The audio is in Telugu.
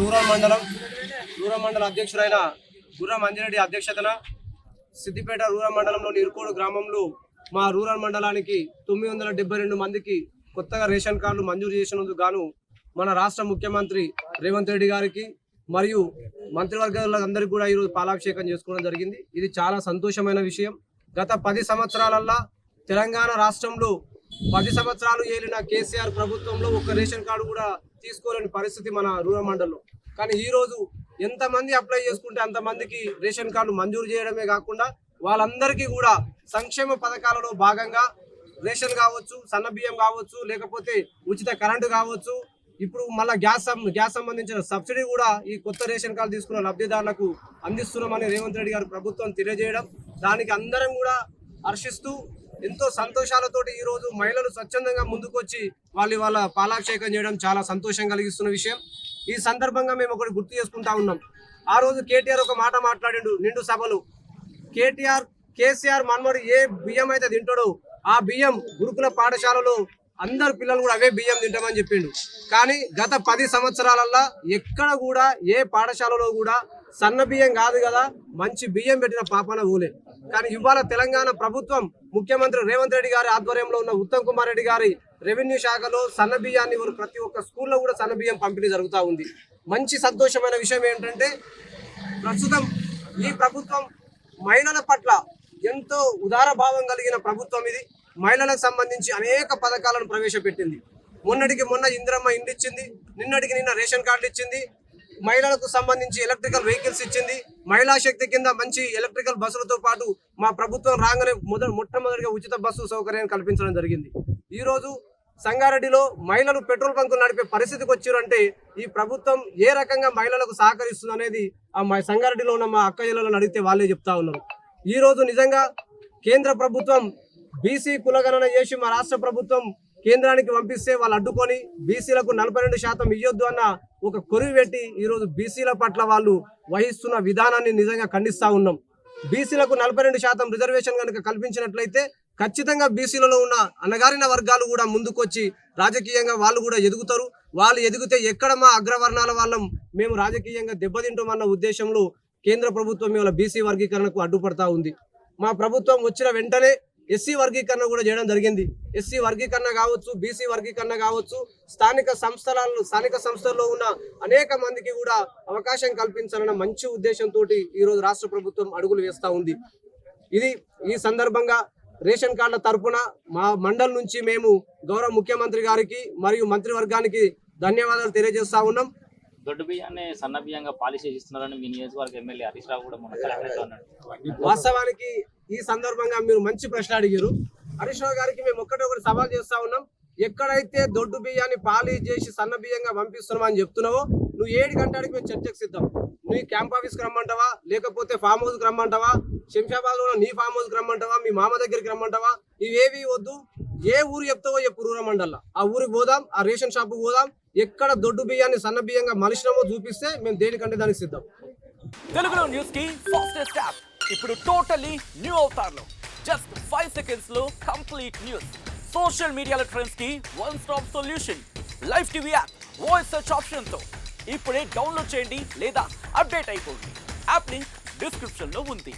రూరల్ మండలం రూరల్ మండల అధ్యక్షుడైన గుర్రం అంజిరెడ్డి అధ్యక్షతన సిద్దిపేట రూరల్ మండలంలోని ఇరుకోడు గ్రామంలో మా రూరల్ మండలానికి తొమ్మిది వందల డెబ్బై రెండు మందికి కొత్తగా రేషన్ కార్డులు మంజూరు చేసినందుకు గాను మన రాష్ట్ర ముఖ్యమంత్రి రేవంత్ రెడ్డి గారికి మరియు మంత్రివర్గాలందరికీ కూడా ఈరోజు పాలాభిషేకం చేసుకోవడం జరిగింది. ఇది చాలా సంతోషమైన విషయం. గత పది సంవత్సరాలల్లా తెలంగాణ రాష్ట్రంలో పది సంవత్సరాలు ఏలిన కేసీఆర్ ప్రభుత్వంలో ఒక్క రేషన్ కార్డు కూడా తీసుకోలేని పరిస్థితి మన రూరల్ మండలంలో. కానీ ఈరోజు ఎంతమంది అప్లై చేసుకుంటే అంతమందికి రేషన్ కార్డు మంజూరు చేయడమే కాకుండా వాళ్ళందరికీ కూడా సంక్షేమ పథకాలలో భాగంగా రేషన్ కావచ్చు సన్న బియ్యం కావచ్చు లేకపోతే ఉచిత కరెంటు కావచ్చు. ఇప్పుడు మళ్ళీ గ్యాస్ సం- గ్యాస్ సంబంధించిన సబ్సిడీ కూడా ఈ కొత్త రేషన్ కార్డు తీసుకున్న లబ్ధిదారులకు అందిస్తున్నామని రేవంత్ రెడ్డి గారు ప్రభుత్వం తెలియజేయడం. దానికి అందరం కూడా హర్షిస్తూ ఎంతో సంతోషాలతోటి ఈ రోజు మహిళలు స్వచ్ఛందంగా ముందుకొచ్చి వాళ్ళు వాళ్ళ పాలాభిషేకం చేయడం చాలా సంతోషం కలిగిస్తున్న విషయం. ఈ సందర్భంగా మేము ఒకటి గుర్తు చేసుకుంటా ఉన్నాం. ఆ రోజు కేటీఆర్ ఒక మాట మాట్లాడిండు నిండు సభలు. కేటీఆర్ కేసీఆర్ మన్మడు ఏ బియ్యం అయితే తింటాడో ఆ బియ్యం గురుకుల పాఠశాలలో అందరు పిల్లలు కూడా అవే బియ్యం తింటామని చెప్పిండు. కానీ గత పది సంవత్సరాలల్లో ఎక్కడ కూడా ఏ పాఠశాలలో కూడా సన్న బియ్యం కాదు కదా మంచి బియ్యం పెట్టిన పాపన ఊలే. కానీ ఇవాళ తెలంగాణ ప్రభుత్వం ముఖ్యమంత్రి రేవంత్ రెడ్డి గారి ఆధ్వర్యంలో ఉన్న ఉత్తమ్ కుమార్ రెడ్డి గారి రెవెన్యూ శాఖలో సన్నబియ్యాన్ని ప్రతి ఒక్క స్కూల్లో కూడా సన్న బియ్యం పంపిణీ జరుగుతూ ఉంది. మంచి సంతోషమైన విషయం ఏంటంటే ప్రస్తుతం ఈ ప్రభుత్వం మహిళల పట్ల ఎంతో ఉదార భావం కలిగిన ప్రభుత్వం ఇది. మహిళలకు సంబంధించి అనేక పథకాలను ప్రవేశపెట్టింది. మొన్నటికి మొన్న ఇందిరమ్మ ఇండిచ్చింది. నిన్నటికి నిన్న రేషన్ కార్డులు ఇచ్చింది. మహిళలకు సంబంధించి ఎలక్ట్రికల్ వెహికల్స్ ఇచ్చింది. మహిళా శక్తి కింద మంచి ఎలక్ట్రికల్ బస్సులతో పాటు మా ప్రభుత్వం రాగానే మొదటి మొట్టమొదటిగా ఉచిత బస్సు సౌకర్యాన్ని కల్పించడం జరిగింది. ఈరోజు సంగారెడ్డిలో మహిళలు పెట్రోల్ బంకులు నడిపే పరిస్థితికి వచ్చారంటే ఈ ప్రభుత్వం ఏ రకంగా మహిళలకు సహకరిస్తుంది అనేది ఆ మా సంగారెడ్డిలో ఉన్న మా అక్క జిల్లాలను అడిగితే వాళ్ళే చెప్తా ఉన్నారు. ఈ రోజు నిజంగా కేంద్ర ప్రభుత్వం బీసీ కులగణన చేసి మా రాష్ట్ర ప్రభుత్వం కేంద్రానికి పంపిస్తే వాళ్ళు అడ్డుకొని బీసీలకు నలభై రెండు శాతం ఇయ్యొద్దు అన్న ఒక కొరివి పెట్టి ఈరోజు బీసీల పట్ల వాళ్ళు వహిస్తున్న విధానాన్ని నిజంగా ఖండిస్తూ ఉన్నాం. బీసీలకు నలభై రెండు శాతం రిజర్వేషన్ కనుక కల్పించినట్లయితే ఖచ్చితంగా బీసీలలో ఉన్న అణగారిన వర్గాలు కూడా ముందుకొచ్చి రాజకీయంగా వాళ్ళు కూడా ఎదుగుతారు. వాళ్ళు ఎదిగితే ఎక్కడ మా అగ్రవర్ణాల వాళ్ళం మేము రాజకీయంగా దెబ్బతింటామన్న ఉద్దేశంలో కేంద్ర ప్రభుత్వం ఇవాళ బీసీ వర్గీకరణకు అడ్డుపడతా ఉంది. మా ప్రభుత్వం వచ్చిన వెంటనే ఎస్సీ వర్గీకరణ కూడా చేయడం జరిగింది. ఎస్సీ వర్గీకరణ కావచ్చు బీసీ వర్గీకరణ కావచ్చు స్థానిక సంస్థలలో స్థానిక సంస్థల్లో ఉన్న అనేక మందికి కూడా అవకాశం కల్పించాలన్న మంచి ఉద్దేశంతో ఈరోజు రాష్ట్ర ప్రభుత్వం అడుగులు వేస్తూ ఉంది. ఇది ఈ సందర్భంగా రేషన్ కార్డుల తరపున మా మండల్ నుంచి మేము గౌరవ ముఖ్యమంత్రి గారికి మరియు మంత్రివర్గానికి ధన్యవాదాలు తెలియజేస్తా ఉన్నాం. దొడ్డు బియ్యాన్ని సన్న బియ్యంగా పాలిష్ చేసి ఇస్తున్నారని మీ నియోజకవర్గ ఎమ్మెల్యే హరీష్ రావు కూడా మొన్న కలెక్టరేట్లో అన్నాడు. వాస్తవానికి ఈ సందర్భంగా మీరు మంచి ప్రశ్న అడిగారు. హరీష్ రావు గారికి మేము ఒక్కటే ఒకటి సవాల్ చేస్తా ఉన్నాం. ఎక్కడైతే దొడ్డు బియ్యాన్ని పాలిష్ చేసి సన్న బియ్యంగా పంపిస్తున్నామని చెప్తున్నావో నువ్వు ఏడు గంటలకి మేము చర్చకు సిద్ధం నువ్వు క్యాంప్ ఆఫీస్కి రమ్మంటావా? లేకపోతే ఫామ్ హౌస్కి రమ్మంటావా? శంషాబాద్లో నీ ఫామ్ హౌస్కి రమ్మంటావా? మీ మామ దగ్గరికి రమ్మంటావా? ఇవేవి వద్దు. ఏ ఊరు చెప్తావో చెప్పు రూర మండల ఆ ఊరికి పోదాం ఆ రేషన్ షాప్కి పోదాం ఎక్కడ దొడ్డు బియ్యాన్ని సన్న బియ్యంగా మలిసినామో చూపిస్తే మేము దేనికంటే దానికి సిద్ధం. తెలుగులో న్యూస్కి ఫాస్టెస్ట్ యాప్ ఇప్పుడు టోటలీ న్యూ అవతార్లో. జస్ట్ ఫైవ్ సెకండ్స్లో కంప్లీట్ న్యూస్ సోషల్ మీడియాల ట్రెండ్స్కి one stop solution live TV app voice search ఆప్షన్తో. ఇప్పుడే డౌన్లోడ్ చేయండి లేదా అప్డేట్ అయిపోండి. యాప్ లింక్ డిస్క్రిప్షన్లో ఉంది.